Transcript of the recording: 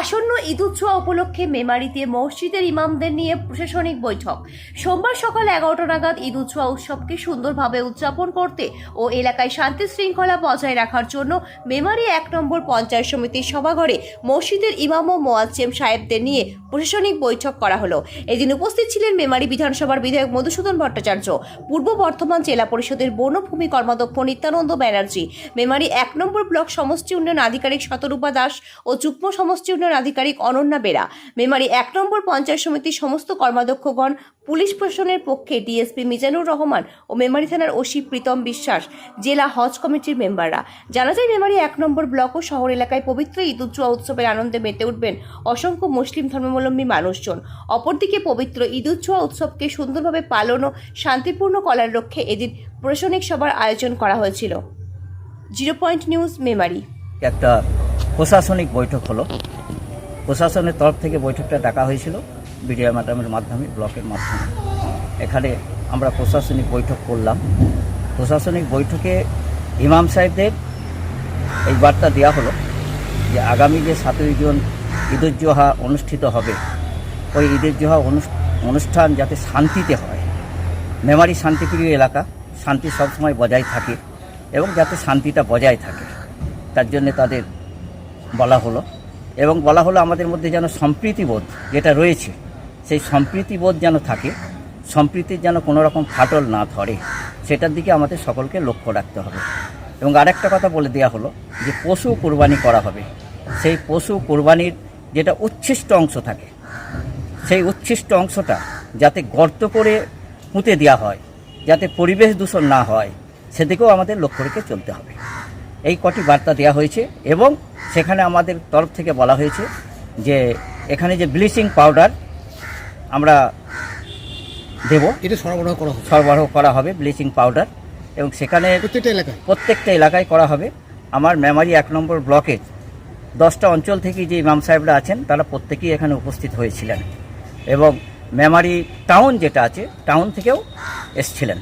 আসন্ন ঈদ উৎসব উপলক্ষে মেমারিতে মসজিদের ইমামদের নিয়ে প্রশাসনিক বৈঠক। সোমবার সকাল এগারোটা নাগাদ ঈদ উৎসব উৎসবকে সুন্দরভাবে উদযাপন করতে ও এলাকায় শান্তি শৃঙ্খলা বজায় রাখার জন্য মেমারি এক নম্বর পঞ্চায়েত সমিতির সভাঘরে মসজিদের ইমাম ও মোয়াজ্জেম সাহেবদের নিয়ে প্রশাসনিক বৈঠক করা হলো। এদিন উপস্থিত ছিলেন মেমারি বিধানসভার বিধায়ক মধুসূদন ভট্টাচার্য, পূর্ব বর্ধমান জেলা পরিষদের বনভূমি কর্মাধ্যক্ষ নিত্যানন্দ ব্যানার্জি, মেমারি এক নম্বর ব্লক সমষ্টি উন্নয়ন আধিকারিক শতরূপা দাস ও যুগ্ম সমষ্টি উন্নয়ন আধিকারিক অনন্যা বেরা। মেমারি এক নম্বর পঞ্চায়েত সমিতির সমস্ত কর্মাধ্যক্ষগণ, পুলিশ প্রশাসনের পক্ষে ডিএসপি মিজানুর রহমান ও মেমারি থানার ওসি প্রীতম বিশ্বাস, জেলা হজ কমিটির মেম্বাররা। জানা যায়, মেমারি এক নম্বর ব্লক ও শহর এলাকায় পবিত্র ঈদ উজ্জোয়া উৎসবের আনন্দে মেতে উঠবেন অসংখ্য মুসলিম ধর্মাবলম্বী মানুষজন। অপরদিকে পবিত্র ঈদ উজ্জোয়া উৎসবকে সুন্দরভাবে পালন ও শান্তিপূর্ণ করার লক্ষ্যে এদিন প্রশাসনিক সভার আয়োজন করা হয়েছিল। Zero point news, Memari. একটা প্রশাসনিক বৈঠক হলো। প্রশাসনের তরফ থেকে বৈঠকটা ডাকা হয়েছিল বিডিআ ম্যাডামের মাধ্যমে, ব্লকের মাধ্যমে। এখানে আমরা প্রশাসনিক বৈঠক করলাম। প্রশাসনিক বৈঠকে ইমাম সাহেবদের এই বার্তা দেওয়া হলো যে আগামী যে সাতই জুন ঈদুজ্জোহা অনুষ্ঠিত হবে, ওই ঈদুজ্জোহা অনুষ- অনুষ্ঠান যাতে শান্তিতে হয়, মেমারি শান্তিপ্রিয় এলাকা, শান্তি সবসময় বজায় থাকে এবং যাতে শান্তিটা বজায় থাকে, তার জন্য তাদের বলা হলো। এবং বলা হলো আমাদের মধ্যে যেন সম্প্রীতিবোধ যেটা রয়েছে, সেই সম্প্রীতিবোধ যেন থাকে, সম্প্রীতির যেন কোনো রকম ফাটল না ধরে, সেটার দিকে আমাদের সকলকে লক্ষ্য রাখতে হবে। এবং আরেকটা কথা বলে দেওয়া হলো যে পশু কোরবানি করা হবে। সেই পশু কোরবানির যেটা উচ্ছিষ্ট অংশ থাকে, সেই উচ্ছিষ্ট অংশটা যাতে গর্ত করে পুঁতে দেওয়া হয়, যাতে পরিবেশ দূষণ না হয়, সেদিকেও আমাদের লক্ষ্য রেখে চলতে হবে। এই কটি বার্তা দেওয়া হয়েছে এবং সেখানে আমাদের তরফ থেকে বলা হয়েছে যে এখানে যে ব্লিচিং পাউডার আমরা দেব এটা সরবরাহ করা হচ্ছে সরবরাহ করা হবে ব্লিচিং পাউডার এবং সেখানে প্রত্যেকটা এলাকায়? প্রত্যেকটা এলাকায় করা হবে। আমার মেমারি এক নম্বর ব্লকে দশটা অঞ্চল থেকে যে ইমাম সাহেবরা আছেন তারা প্রত্যেকেই এখানে উপস্থিত হয়েছিলেন এবং মেমারি টাউন যেটা আছে টাউন থেকেও এসছিলেন।